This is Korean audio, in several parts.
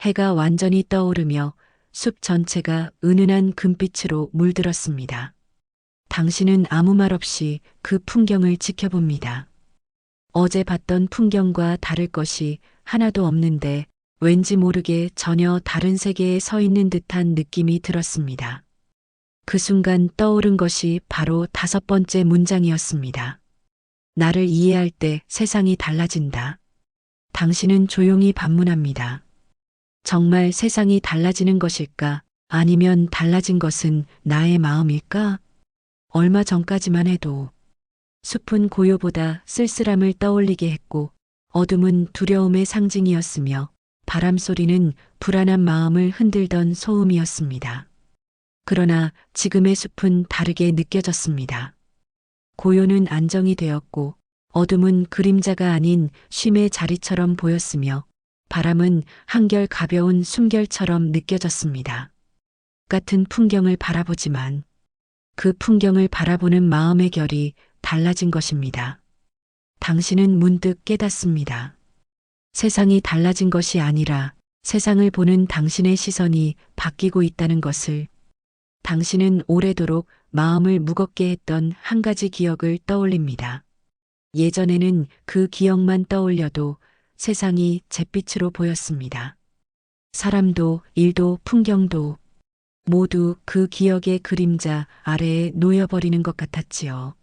해가 완전히 떠오르며 숲 전체가 은은한 금빛으로 물들었습니다. 당신은 아무 말 없이 그 풍경을 지켜봅니다. 어제 봤던 풍경과 다를 것이 하나도 없는데 왠지 모르게 전혀 다른 세계에 서 있는 듯한 느낌이 들었습니다. 그 순간 떠오른 것이 바로 다섯 번째 문장이었습니다. 나를 이해할 때 세상이 달라진다. 당신은 조용히 반문합니다. 정말 세상이 달라지는 것일까? 아니면 달라진 것은 나의 마음일까? 얼마 전까지만 해도 숲은 고요보다 쓸쓸함을 떠올리게 했고 어둠은 두려움의 상징이었으며 바람 소리는 불안한 마음을 흔들던 소음이었습니다. 그러나 지금의 숲은 다르게 느껴졌습니다. 고요는 안정이 되었고 어둠은 그림자가 아닌 쉼의 자리처럼 보였으며 바람은 한결 가벼운 숨결처럼 느껴졌습니다. 같은 풍경을 바라보지만 그 풍경을 바라보는 마음의 결이 달라진 것입니다. 당신은 문득 깨닫습니다. 세상이 달라진 것이 아니라 세상을 보는 당신의 시선이 바뀌고 있다는 것을 당신은 오래도록 마음을 무겁게 했던 한 가지 기억을 떠올립니다. 예전에는 그 기억만 떠올려도 세상이 잿빛으로 보였습니다. 사람도 일도 풍경도 모두 그 기억의 그림자 아래에 놓여버리는 것 같았지요.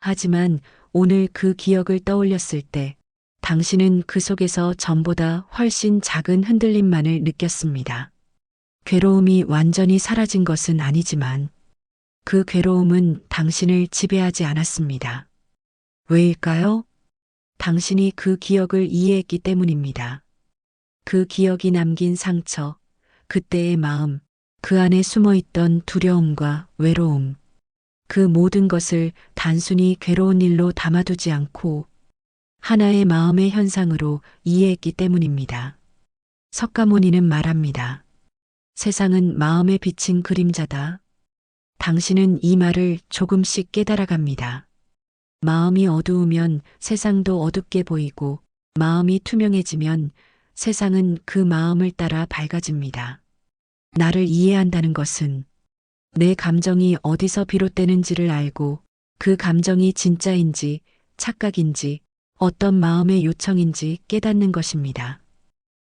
하지만 오늘 그 기억을 떠올렸을 때 당신은 그 속에서 전보다 훨씬 작은 흔들림만을 느꼈습니다. 괴로움이 완전히 사라진 것은 아니지만 그 괴로움은 당신을 지배하지 않았습니다. 왜일까요? 당신이 그 기억을 이해했기 때문입니다. 그 기억이 남긴 상처, 그때의 마음, 그 안에 숨어 있던 두려움과 외로움, 그 모든 것을 단순히 괴로운 일로 담아두지 않고 하나의 마음의 현상으로 이해했기 때문입니다. 석가모니는 말합니다. 세상은 마음에 비친 그림자다. 당신은 이 말을 조금씩 깨달아갑니다. 마음이 어두우면 세상도 어둡게 보이고 마음이 투명해지면 세상은 그 마음을 따라 밝아집니다. 나를 이해한다는 것은 내 감정이 어디서 비롯되는지를 알고 그 감정이 진짜인지 착각인지 어떤 마음의 요청인지 깨닫는 것입니다.